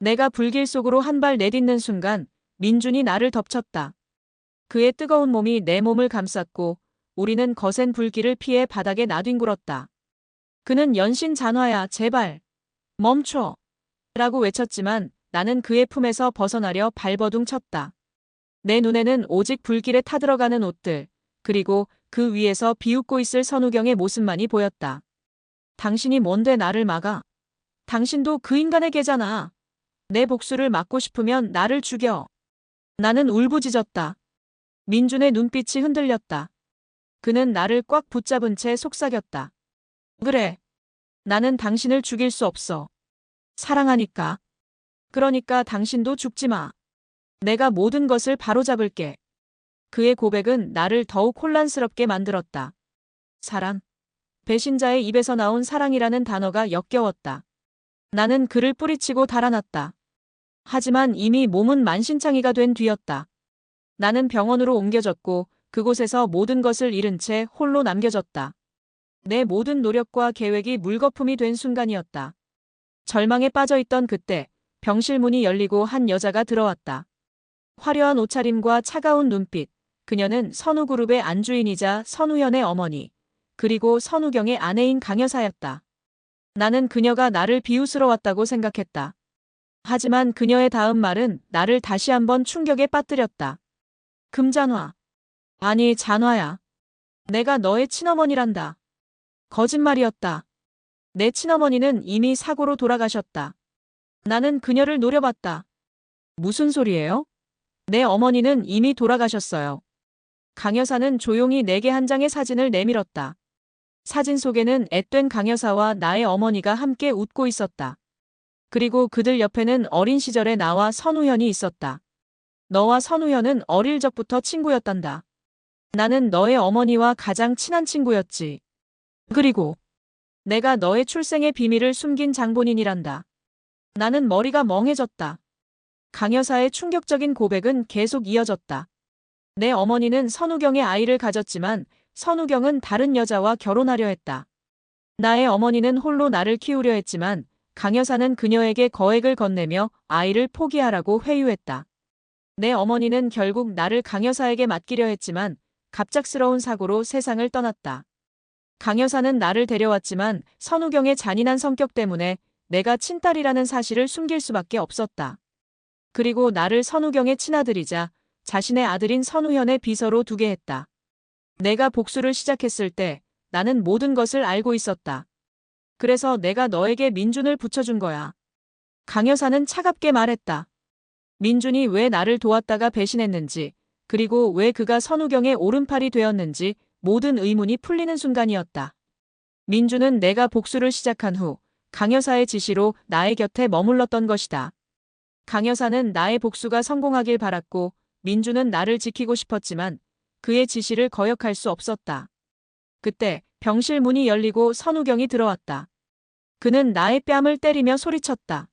내가 불길 속으로 한 발 내딛는 순간 민준이 나를 덮쳤다. 그의 뜨거운 몸이 내 몸을 감쌌고 우리는 거센 불길을 피해 바닥에 나뒹굴었다. 그는 연신 잔화야 제발 멈춰 라고 외쳤지만 나는 그의 품에서 벗어나려 발버둥 쳤다. 내 눈에는 오직 불길에 타들어가는 옷들 그리고 그 위에서 비웃고 있을 선우경의 모습만이 보였다. 당신이 뭔데 나를 막아? 당신도 그 인간의 개잖아. 내 복수를 막고 싶으면 나를 죽여. 나는 울부짖었다. 민준의 눈빛이 흔들렸다. 그는 나를 꽉 붙잡은 채 속삭였다. 그래. 나는 당신을 죽일 수 없어. 사랑하니까. 그러니까 당신도 죽지 마. 내가 모든 것을 바로잡을게. 그의 고백은 나를 더욱 혼란스럽게 만들었다. 사랑. 배신자의 입에서 나온 사랑이라는 단어가 역겨웠다. 나는 그를 뿌리치고 달아났다. 하지만 이미 몸은 만신창이가 된 뒤였다. 나는 병원으로 옮겨졌고 그곳에서 모든 것을 잃은 채 홀로 남겨졌다. 내 모든 노력과 계획이 물거품이 된 순간이었다. 절망에 빠져있던 그때 병실 문이 열리고 한 여자가 들어왔다. 화려한 옷차림과 차가운 눈빛. 그녀는 선우그룹의 안주인이자 선우현의 어머니, 그리고 선우경의 아내인 강여사였다. 나는 그녀가 나를 비웃으러 왔다고 생각했다. 하지만 그녀의 다음 말은 나를 다시 한번 충격에 빠뜨렸다. 금잔화. 아니, 잔화야. 내가 너의 친어머니란다. 거짓말이었다. 내 친어머니는 이미 사고로 돌아가셨다. 나는 그녀를 노려봤다. 무슨 소리예요? 내 어머니는 이미 돌아가셨어요. 강 여사는 조용히 내게 한 장의 사진을 내밀었다. 사진 속에는 앳된 강 여사와 나의 어머니가 함께 웃고 있었다. 그리고 그들 옆에는 어린 시절의 나와 선우현이 있었다. 너와 선우현은 어릴 적부터 친구였단다. 나는 너의 어머니와 가장 친한 친구였지. 그리고 내가 너의 출생의 비밀을 숨긴 장본인이란다. 나는 머리가 멍해졌다. 강 여사의 충격적인 고백은 계속 이어졌다. 내 어머니는 선우경의 아이를 가졌지만 선우경은 다른 여자와 결혼하려 했다. 나의 어머니는 홀로 나를 키우려 했지만 강 여사는 그녀에게 거액을 건네며 아이를 포기하라고 회유했다. 내 어머니는 결국 나를 강 여사에게 맡기려 했지만 갑작스러운 사고로 세상을 떠났다. 강 여사는 나를 데려왔지만 선우경의 잔인한 성격 때문에 내가 친딸이라는 사실을 숨길 수밖에 없었다. 그리고 나를 선우경의 친아들이자 자신의 아들인 선우현의 비서로 두게 했다. 내가 복수를 시작했을 때 나는 모든 것을 알고 있었다. 그래서 내가 너에게 민준을 붙여준 거야. 강 여사는 차갑게 말했다. 민준이 왜 나를 도왔다가 배신했는지, 그리고 왜 그가 선우경의 오른팔이 되었는지 모든 의문이 풀리는 순간이었다. 민준은 내가 복수를 시작한 후 강여사의 지시로 나의 곁에 머물렀던 것이다. 강여사는 나의 복수가 성공하길 바랐고 민준은 나를 지키고 싶었지만 그의 지시를 거역할 수 없었다. 그때 병실 문이 열리고 선우경이 들어왔다. 그는 나의 뺨을 때리며 소리쳤다.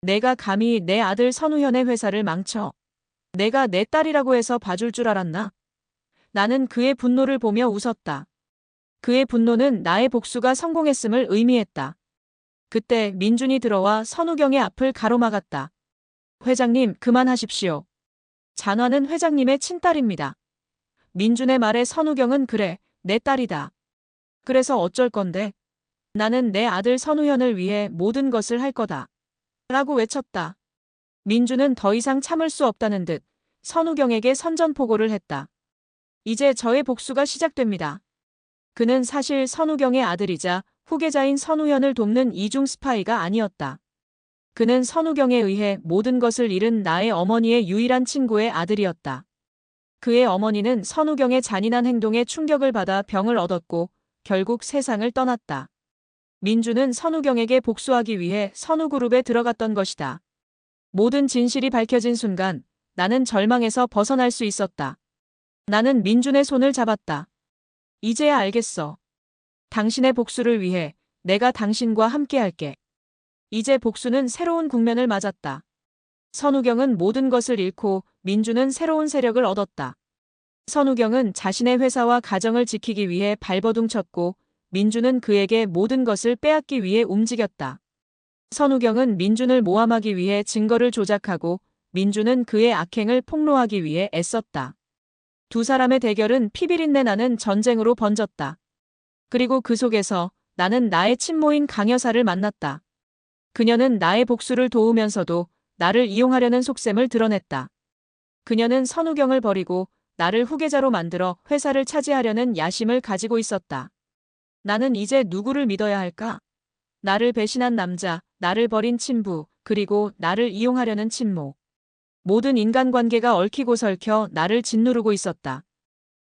내가 감히 내 아들 선우현의 회사를 망쳐. 내가 내 딸이라고 해서 봐줄 줄 알았나? 나는 그의 분노를 보며 웃었다. 그의 분노는 나의 복수가 성공했음을 의미했다. 그때 민준이 들어와 선우경의 앞을 가로막았다. 회장님, 그만하십시오. 잔화는 회장님의 친딸입니다. 민준의 말에 선우경은 그래, 내 딸이다. 그래서 어쩔 건데? 나는 내 아들 선우현을 위해 모든 것을 할 거다. 라고 외쳤다. 민준은 더 이상 참을 수 없다는 듯 선우경에게 선전포고를 했다. 이제 저의 복수가 시작됩니다. 그는 사실 선우경의 아들이자 후계자인 선우현을 돕는 이중 스파이가 아니었다. 그는 선우경에 의해 모든 것을 잃은 나의 어머니의 유일한 친구의 아들이었다. 그의 어머니는 선우경의 잔인한 행동에 충격을 받아 병을 얻었고 결국 세상을 떠났다. 민주는 선우경에게 복수하기 위해 선우그룹에 들어갔던 것이다. 모든 진실이 밝혀진 순간 나는 절망에서 벗어날 수 있었다. 나는 민준의 손을 잡았다. 이제야 알겠어. 당신의 복수를 위해 내가 당신과 함께할게. 이제 복수는 새로운 국면을 맞았다. 선우경은 모든 것을 잃고 민주는 새로운 세력을 얻었다. 선우경은 자신의 회사와 가정을 지키기 위해 발버둥 쳤고 민주는 그에게 모든 것을 빼앗기 위해 움직였다. 선우경은 민준을 모함하기 위해 증거를 조작하고 민준은 그의 악행을 폭로하기 위해 애썼다. 두 사람의 대결은 피비린내 나는 전쟁으로 번졌다. 그리고 그 속에서 나는 나의 친모인 강여사를 만났다. 그녀는 나의 복수를 도우면서도 나를 이용하려는 속셈을 드러냈다. 그녀는 선우경을 버리고 나를 후계자로 만들어 회사를 차지하려는 야심을 가지고 있었다. 나는 이제 누구를 믿어야 할까? 나를 배신한 남자, 나를 버린 친부, 그리고 나를 이용하려는 친모. 모든 인간관계가 얽히고 설켜 나를 짓누르고 있었다.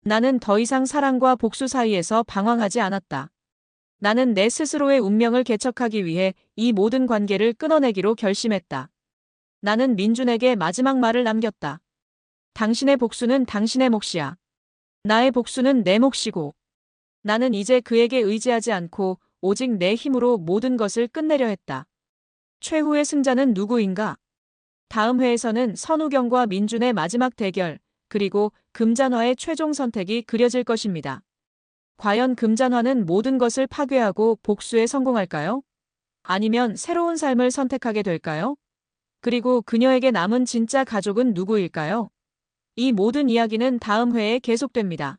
나는 더 이상 사랑과 복수 사이에서 방황하지 않았다. 나는 내 스스로의 운명을 개척하기 위해 이 모든 관계를 끊어내기로 결심했다. 나는 민준에게 마지막 말을 남겼다. 당신의 복수는 당신의 몫이야. 나의 복수는 내 몫이고. 나는 이제 그에게 의지하지 않고 오직 내 힘으로 모든 것을 끝내려 했다. 최후의 승자는 누구인가? 다음 회에서는 선우경과 민준의 마지막 대결, 그리고 금잔화의 최종 선택이 그려질 것입니다. 과연 금잔화는 모든 것을 파괴하고 복수에 성공할까요? 아니면 새로운 삶을 선택하게 될까요? 그리고 그녀에게 남은 진짜 가족은 누구일까요? 이 모든 이야기는 다음 회에 계속됩니다.